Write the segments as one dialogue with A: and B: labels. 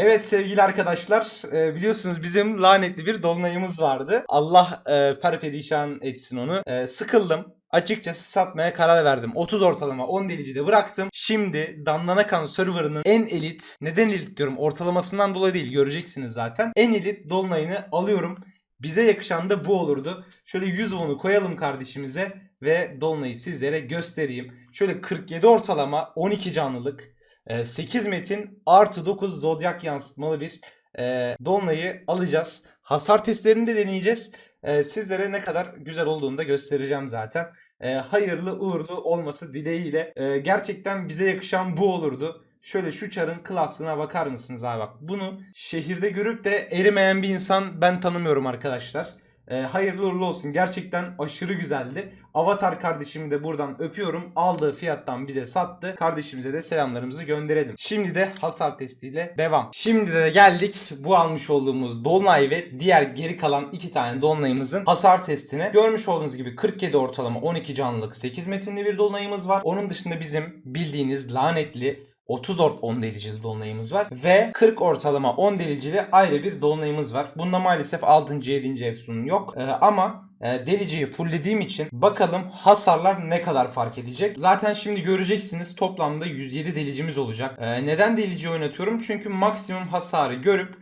A: Evet sevgili arkadaşlar e, biliyorsunuz bizim lanetli bir dolunayımız vardı. Allah e, perperişan etsin onu. E, sıkıldım. Açıkçası satmaya karar verdim. 30 ortalama 10 delicide bıraktım. Şimdi Danlanakan serverının en elit, neden elit diyorum ortalamasından dolayı değil göreceksiniz zaten. En elit dolunayını alıyorum. Bize yakışan da bu olurdu. Şöyle 100 won'u koyalım kardeşimize ve dolunayı sizlere göstereyim. Şöyle 47 ortalama 12 canlılık. E, 8 metin artı 9 zodyak yansıtmalı bir e, dolunayı alacağız. Hasar testlerini de deneyeceğiz. E, sizlere ne kadar güzel olduğunu da göstereceğim zaten. E, hayırlı uğurlu olması dileğiyle. E, gerçekten bize yakışan bu olurdu. Şöyle şu çarın klasına bakar mısınız abi bak. Bunu şehirde görüp de erimeyen bir insan ben tanımıyorum arkadaşlar. E, hayırlı uğurlu olsun. Gerçekten aşırı güzeldi. Avatar kardeşimi de buradan öpüyorum. Aldığı fiyattan bize sattı. Kardeşimize de selamlarımızı gönderelim. Şimdi de hasar testiyle devam. Şimdi de geldik bu almış olduğumuz Dolunay ve diğer geri kalan iki tane Dolunay'ımızın hasar testine. Görmüş olduğunuz gibi 47 ortalama 12 canlılık 8 metinli bir Dolunay'ımız var. Onun dışında bizim bildiğiniz lanetli 30 ort 10 delicili dolunayımız var. Ve 40 ortalama 10 delicili ayrı bir dolunayımız var. Bunda maalesef 6. 7. efsunun yok. Ee, ama e, deliciyi fulllediğim için bakalım hasarlar ne kadar fark edecek. Zaten şimdi göreceksiniz toplamda 107 delicimiz olacak. Ee, neden delici oynatıyorum? Çünkü maksimum hasarı görüp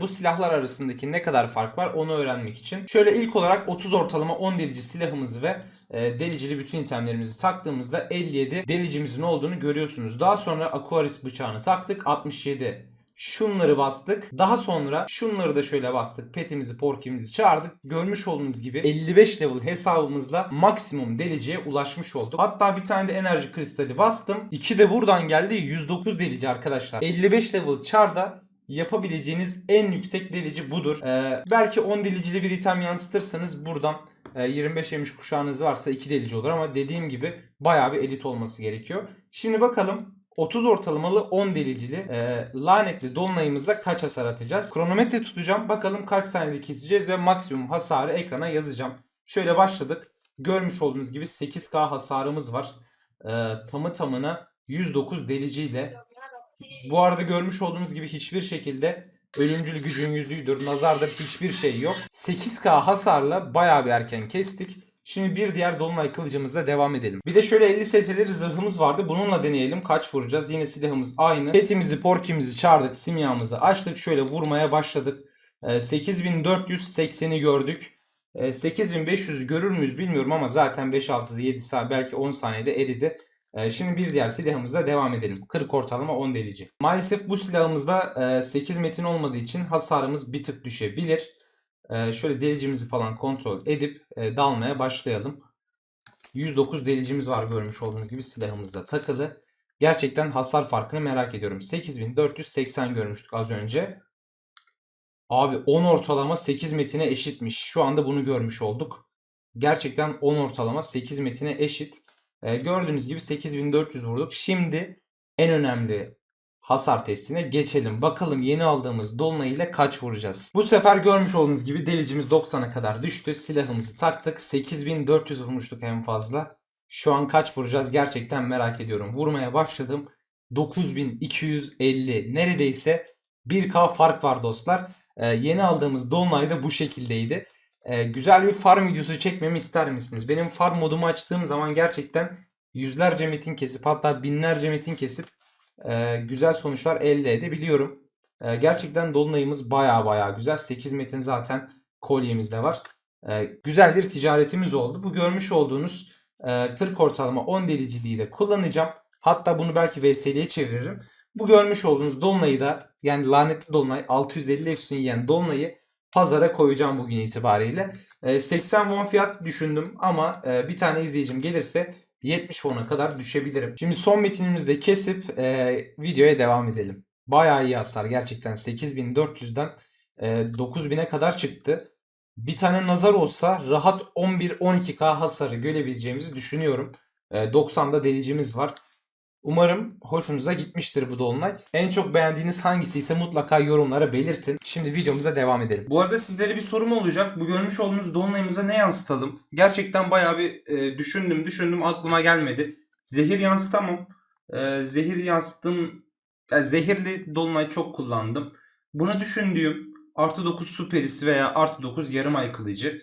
A: bu silahlar arasındaki ne kadar fark var onu öğrenmek için. Şöyle ilk olarak 30 ortalama 10 delici silahımızı ve e, delicili bütün itemlerimizi taktığımızda 57 delicimizin olduğunu görüyorsunuz. Daha sonra Aquaris bıçağını taktık 67 Şunları bastık. Daha sonra şunları da şöyle bastık. Petimizi, porkimizi çağırdık. Görmüş olduğunuz gibi 55 level hesabımızla maksimum deliciye ulaşmış olduk. Hatta bir tane de enerji kristali bastım. 2 de buradan geldi. 109 delici arkadaşlar. 55 level çarda yapabileceğiniz en yüksek delici budur. Ee, belki 10 delicili bir item yansıtırsanız buradan e, 25 yemiş kuşağınız varsa 2 delici olur ama dediğim gibi bayağı bir elit olması gerekiyor. Şimdi bakalım 30 ortalamalı 10 delicili e, lanetli dolunayımızla kaç hasar atacağız? Kronometre tutacağım. Bakalım kaç saniyede keseceğiz ve maksimum hasarı ekrana yazacağım. Şöyle başladık. Görmüş olduğunuz gibi 8k hasarımız var. E, tamı tamına 109 deliciyle. Bu arada görmüş olduğunuz gibi hiçbir şekilde ölümcül gücün yüzüğüdür, nazardır hiçbir şey yok. 8k hasarla bayağı bir erken kestik. Şimdi bir diğer dolunay kılıcımızla devam edelim. Bir de şöyle 50 ST'leri zırhımız vardı. Bununla deneyelim. Kaç vuracağız? Yine silahımız aynı. Petimizi, porkimizi çağırdık. Simyamızı açtık. Şöyle vurmaya başladık. Ee, 8480'i gördük. Ee, 8500 görür müyüz bilmiyorum ama zaten 5-6 7 saat belki 10 saniyede eridi. Ee, Şimdi bir diğer silahımızla devam edelim. 40 ortalama 10 delici. Maalesef bu silahımızda e, 8 metin olmadığı için hasarımız bir tık düşebilir. Ee, Şöyle delicimizi falan kontrol edip e, dalmaya başlayalım. 109 delicimiz var görmüş olduğunuz gibi silahımızda takılı. Gerçekten hasar farkını merak ediyorum. 8480 görmüştük az önce. Abi 10 ortalama 8 metine eşitmiş. Şu anda bunu görmüş olduk. Gerçekten 10 ortalama 8 metine eşit. Ee, gördüğünüz gibi 8400 vurduk. Şimdi en önemli hasar testine geçelim. Bakalım yeni aldığımız dolunay ile kaç vuracağız. Bu sefer görmüş olduğunuz gibi delicimiz 90'a kadar düştü. Silahımızı taktık. 8400 vurmuştuk en fazla. Şu an kaç vuracağız gerçekten merak ediyorum. Vurmaya başladım. 9250 neredeyse 1k fark var dostlar. Ee, yeni aldığımız dolunay da bu şekildeydi. Ee, güzel bir farm videosu çekmemi ister misiniz? Benim farm modumu açtığım zaman gerçekten yüzlerce metin kesip hatta binlerce metin kesip e, güzel sonuçlar elde edebiliyorum. E, gerçekten dolunayımız baya baya güzel. 8 metin zaten kolyemizde var. E, güzel bir ticaretimiz oldu. Bu görmüş olduğunuz e, 40 ortalama 10 deliciliği de kullanacağım. Hatta bunu belki VSL'ye çeviririm. Bu görmüş olduğunuz dolunayı da yani lanetli dolunay 650 efsun yiyen dolunayı pazara koyacağım bugün itibariyle. E, 80 won fiyat düşündüm ama e, bir tane izleyicim gelirse 70 won'a kadar düşebilirim. Şimdi son metinimizi de kesip e, videoya devam edelim. Bayağı iyi hasar gerçekten 8400'den e, 9000'e kadar çıktı. Bir tane nazar olsa rahat 11-12k hasarı görebileceğimizi düşünüyorum. E, 90'da delicimiz var. Umarım hoşunuza gitmiştir bu dolunay. En çok beğendiğiniz hangisi ise mutlaka yorumlara belirtin. Şimdi videomuza devam edelim. Bu arada sizlere bir sorum olacak. Bu görmüş olduğunuz dolunayımıza ne yansıtalım? Gerçekten bayağı bir e, düşündüm düşündüm aklıma gelmedi. Zehir yansıtamam. E, zehir yansıttım Yani zehirli dolunay çok kullandım. Buna düşündüğüm artı 9 su perisi veya artı 9 yarım ay kılıcı.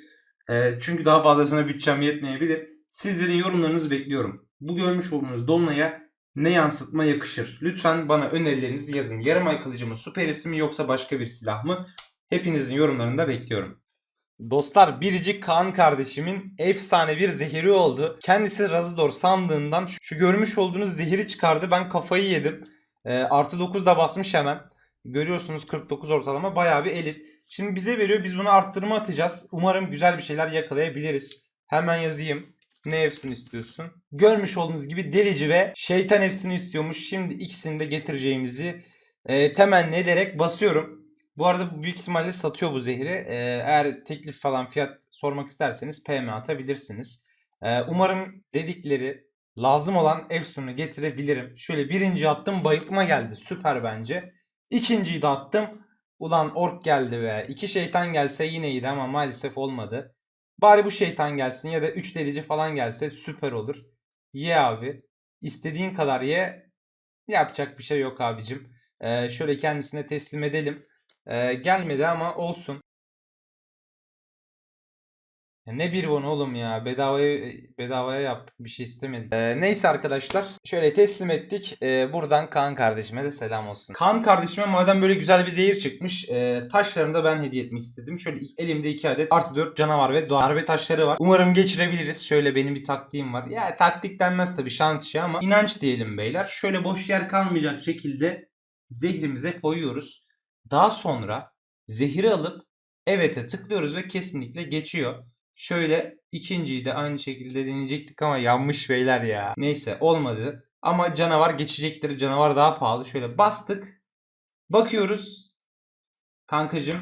A: Ee, çünkü daha fazlasına bütçem yetmeyebilir. Sizlerin yorumlarınızı bekliyorum. Bu görmüş olduğunuz dolunaya ne yansıtma yakışır? Lütfen bana önerilerinizi yazın. Yarım ay kılıcı mı, su perisi mi yoksa başka bir silah mı? Hepinizin yorumlarını da bekliyorum. Dostlar Biricik Kaan kardeşimin efsane bir zehiri oldu. Kendisi Razidor sandığından şu- görmüş olduğunuz zehiri çıkardı. Ben kafayı yedim. Ee, artı 9 da basmış hemen. Görüyorsunuz 49 ortalama bayağı bir elit. Şimdi bize veriyor biz bunu arttırma atacağız. Umarım güzel bir şeyler yakalayabiliriz. Hemen yazayım. Ne efsun istiyorsun? Görmüş olduğunuz gibi delici ve şeytan efsini istiyormuş. Şimdi ikisini de getireceğimizi e, temenni ederek basıyorum. Bu arada büyük ihtimalle satıyor bu zehri. Ee, eğer teklif falan fiyat sormak isterseniz PM atabilirsiniz. Ee, umarım dedikleri lazım olan Efsun'u getirebilirim. Şöyle birinci attım bayıltma geldi. Süper bence. İkinciyi de attım. Ulan ork geldi ve iki şeytan gelse yine iyiydi ama maalesef olmadı. Bari bu şeytan gelsin ya da 3 delici falan gelse süper olur. Ye abi. İstediğin kadar ye. Yapacak bir şey yok abicim. Ee, şöyle kendisine teslim edelim. Ee, gelmedi ama olsun. Ya ne bir won oğlum ya. Bedavaya bedavaya yaptık. Bir şey istemedik. Ee, neyse arkadaşlar. Şöyle teslim ettik. Ee, buradan Kaan kardeşime de selam olsun. Kaan kardeşime madem böyle güzel bir zehir çıkmış. E, taşlarını da ben hediye etmek istedim. Şöyle elimde iki adet artı 4 canavar ve darbe taşları var. Umarım geçirebiliriz. Şöyle benim bir taktiğim var. Ya taktik denmez tabii şans işi ama inanç diyelim beyler. Şöyle boş yer kalmayacak şekilde zehrimize koyuyoruz. Daha sonra zehri alıp evet'e tıklıyoruz ve kesinlikle geçiyor. Şöyle ikinciyi de aynı şekilde deneyecektik ama yanmış beyler ya. Neyse olmadı. Ama canavar geçecektir. Canavar daha pahalı. Şöyle bastık. Bakıyoruz. Kankacım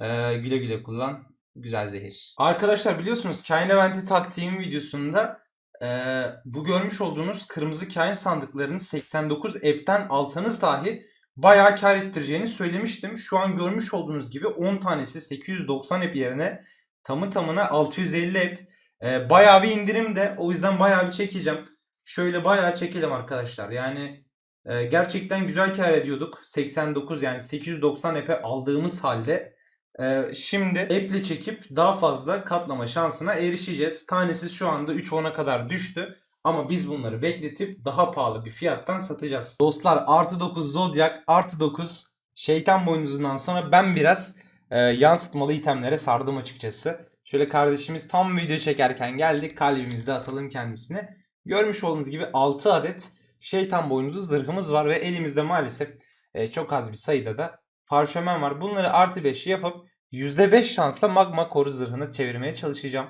A: eee, güle güle kullan. Güzel zehir. Arkadaşlar biliyorsunuz Kain Event'i taktiğim videosunda eee, bu görmüş olduğunuz kırmızı kain sandıklarını 89 app'ten alsanız dahi bayağı kar ettireceğini söylemiştim. Şu an görmüş olduğunuz gibi 10 tanesi 890 app yerine tamı tamına 650 app. Ee, bayağı bir indirim de o yüzden bayağı bir çekeceğim. Şöyle bayağı çekelim arkadaşlar. Yani e, gerçekten güzel kar ediyorduk. 89 yani 890 app'e aldığımız halde e, şimdi app'le çekip daha fazla katlama şansına erişeceğiz. Tanesi şu anda 3 10'a kadar düştü. Ama biz bunları bekletip daha pahalı bir fiyattan satacağız. Dostlar artı 9 Zodiac artı 9 şeytan boynuzundan sonra ben biraz e, yansıtmalı itemlere sardım açıkçası. Şöyle kardeşimiz tam video çekerken geldik. Kalbimizde atalım kendisine. Görmüş olduğunuz gibi 6 adet şeytan boynuzu zırhımız var ve elimizde maalesef e, çok az bir sayıda da parşömen var. Bunları artı 5 yapıp %5 şansla magma koru zırhını çevirmeye çalışacağım.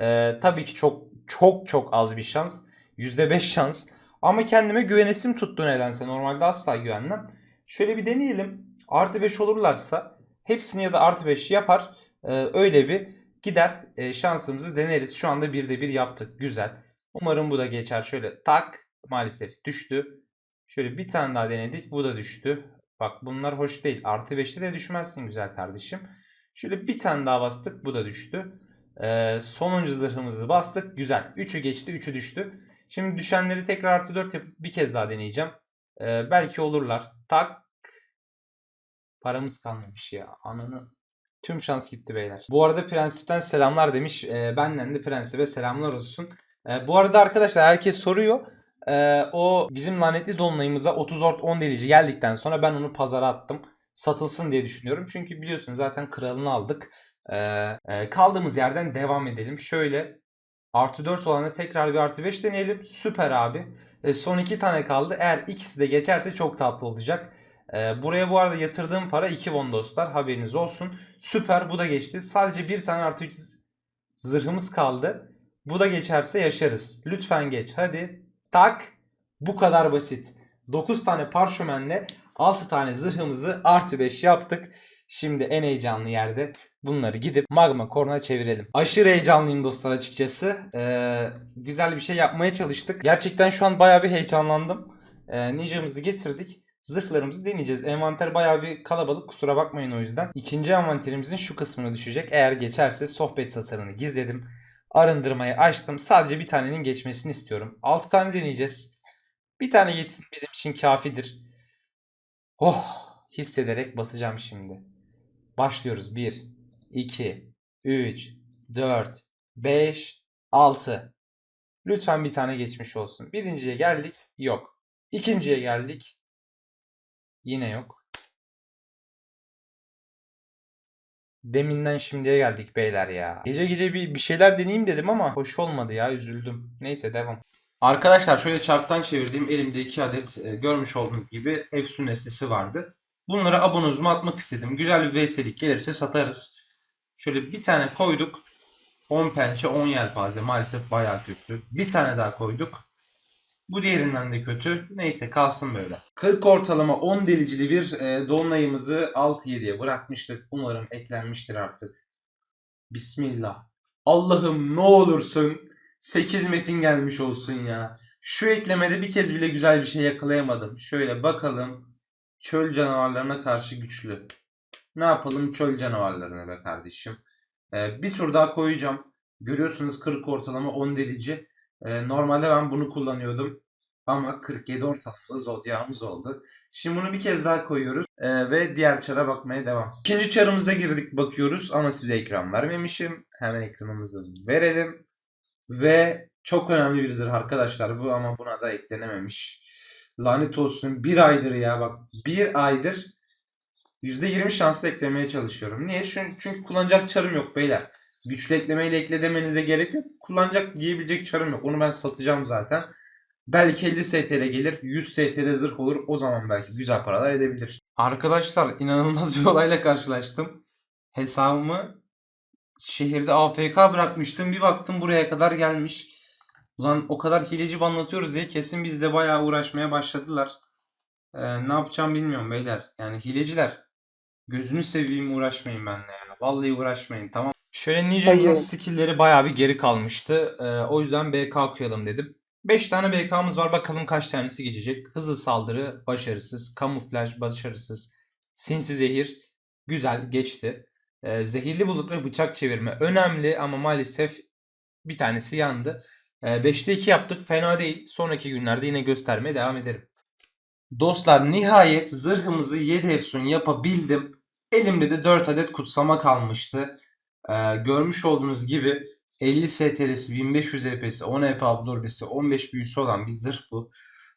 A: E, tabii ki çok çok çok az bir şans. %5 şans. Ama kendime güvenesim tuttu nedense. Normalde asla güvenmem. Şöyle bir deneyelim. Artı 5 olurlarsa hepsini ya da artı 5 yapar. Ee, öyle bir gider e, şansımızı deneriz. Şu anda bir de bir yaptık. Güzel. Umarım bu da geçer. Şöyle tak maalesef düştü. Şöyle bir tane daha denedik. Bu da düştü. Bak bunlar hoş değil. Artı 5'te de düşmezsin güzel kardeşim. Şöyle bir tane daha bastık. Bu da düştü. Ee, sonuncu zırhımızı bastık. Güzel. 3'ü geçti. 3'ü düştü. Şimdi düşenleri tekrar artı 4 yapıp bir kez daha deneyeceğim. Ee, belki olurlar. Tak. Paramız kalmamış ya. Ananı. Tüm şans gitti beyler. Bu arada prensipten selamlar demiş. Ee, benden de prensibe selamlar olsun. Ee, bu arada arkadaşlar herkes soruyor. Ee, o bizim lanetli dolunayımıza 30 ort 10 delici geldikten sonra ben onu pazara attım. Satılsın diye düşünüyorum. Çünkü biliyorsunuz zaten kralını aldık. Ee, e, kaldığımız yerden devam edelim. Şöyle artı 4 olanı tekrar bir artı 5 deneyelim. Süper abi. E, son iki tane kaldı. Eğer ikisi de geçerse çok tatlı olacak. E, buraya bu arada yatırdığım para 2 won dostlar. Haberiniz olsun. Süper bu da geçti. Sadece bir tane artı 3 zırhımız kaldı. Bu da geçerse yaşarız. Lütfen geç. Hadi. Tak. Bu kadar basit. 9 tane parşömenle 6 tane zırhımızı artı 5 yaptık. Şimdi en heyecanlı yerde bunları gidip magma koruna çevirelim. Aşırı heyecanlıyım dostlar açıkçası. Ee, güzel bir şey yapmaya çalıştık. Gerçekten şu an bayağı bir heyecanlandım. Ee, Ninja'mızı getirdik. Zırhlarımızı deneyeceğiz. Envanter bayağı bir kalabalık kusura bakmayın o yüzden. İkinci envanterimizin şu kısmına düşecek. Eğer geçerse sohbet tasarını gizledim. Arındırmayı açtım. Sadece bir tanenin geçmesini istiyorum. 6 tane deneyeceğiz. Bir tane geçsin bizim için kafidir. Oh hissederek basacağım şimdi. Başlıyoruz. 1, 2, 3, 4, 5, 6. Lütfen bir tane geçmiş olsun. Birinciye geldik. Yok. İkinciye geldik. Yine yok. Deminden şimdiye geldik beyler ya. Gece gece bir, bir şeyler deneyeyim dedim ama hoş olmadı ya üzüldüm. Neyse devam. Arkadaşlar şöyle çarptan çevirdiğim elimde iki adet e, görmüş olduğunuz gibi Efsun nesnesi vardı. Bunları abonozuma atmak istedim. Güzel bir VS'lik gelirse satarız. Şöyle bir tane koyduk. 10 pençe 10 yelpaze maalesef bayağı kötü. Bir tane daha koyduk. Bu diğerinden de kötü. Neyse kalsın böyle. 40 ortalama 10 delicili bir e, dolunayımızı 6-7'ye bırakmıştık. Umarım eklenmiştir artık. Bismillah. Allah'ım ne olursun 8 metin gelmiş olsun ya. Şu eklemede bir kez bile güzel bir şey yakalayamadım. Şöyle bakalım. Çöl canavarlarına karşı güçlü. Ne yapalım çöl canavarlarına be kardeşim. Ee, bir tur daha koyacağım. Görüyorsunuz 40 ortalama 10 delici. Ee, normalde ben bunu kullanıyordum. Ama 47 ortalama zodyağımız oldu. Şimdi bunu bir kez daha koyuyoruz. Ee, ve diğer çara bakmaya devam. İkinci çarımıza girdik bakıyoruz ama size ekran vermemişim. Hemen ekranımızı verelim. Ve çok önemli bir zırh arkadaşlar bu ama buna da eklenememiş. Lanet olsun bir aydır ya bak bir aydır %20 şansla eklemeye çalışıyorum. Niye? Çünkü, çünkü kullanacak çarım yok beyler. Güçlü eklemeyle ekle demenize gerek yok. Kullanacak giyebilecek çarım yok. Onu ben satacağım zaten. Belki 50 STR gelir. 100 STR zırh olur. O zaman belki güzel paralar edebilir. Arkadaşlar inanılmaz bir olayla karşılaştım. Hesabımı şehirde AFK bırakmıştım. Bir baktım buraya kadar gelmiş. Ulan o kadar hileci banlatıyoruz diye kesin bizle bayağı uğraşmaya başladılar. Ee, ne yapacağım bilmiyorum beyler. Yani hileciler. Gözünü seveyim uğraşmayın benimle ya. Vallahi uğraşmayın tamam. Şöyle Ninja'nın
B: Hayır.
A: skill'leri bayağı bir geri kalmıştı. Ee, o yüzden BK okuyalım dedim. 5 tane BK'mız var. Bakalım kaç tanesi geçecek. Hızlı saldırı başarısız. Kamuflaj başarısız. Sinsi zehir güzel geçti. Ee, zehirli bulut ve bıçak çevirme önemli ama maalesef bir tanesi yandı. 5'te 2 yaptık. Fena değil. Sonraki günlerde yine göstermeye devam ederim. Dostlar nihayet zırhımızı 7 efsun yapabildim. Elimde de 4 adet kutsama kalmıştı. Ee, görmüş olduğunuz gibi 50 STR'si, 1500 EP'si, 10 EP absorbesi, 15 büyüsü olan bir zırh bu.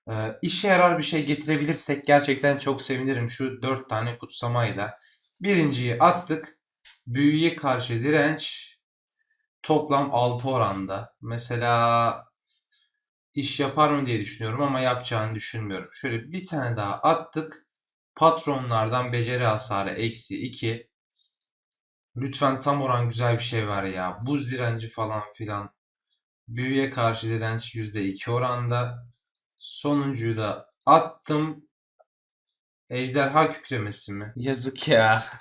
A: Ee, işe yarar bir şey getirebilirsek gerçekten çok sevinirim şu 4 tane kutsamayla. Birinciyi attık. Büyüye karşı direnç toplam 6 oranda. Mesela iş yapar mı diye düşünüyorum ama yapacağını düşünmüyorum. Şöyle bir tane daha attık. Patronlardan beceri hasarı eksi 2. Lütfen tam oran güzel bir şey ver ya. Buz direnci falan filan. Büyüye karşı direnç %2 oranda. Sonuncuyu da attım. Ejderha kükremesi mi? Yazık ya.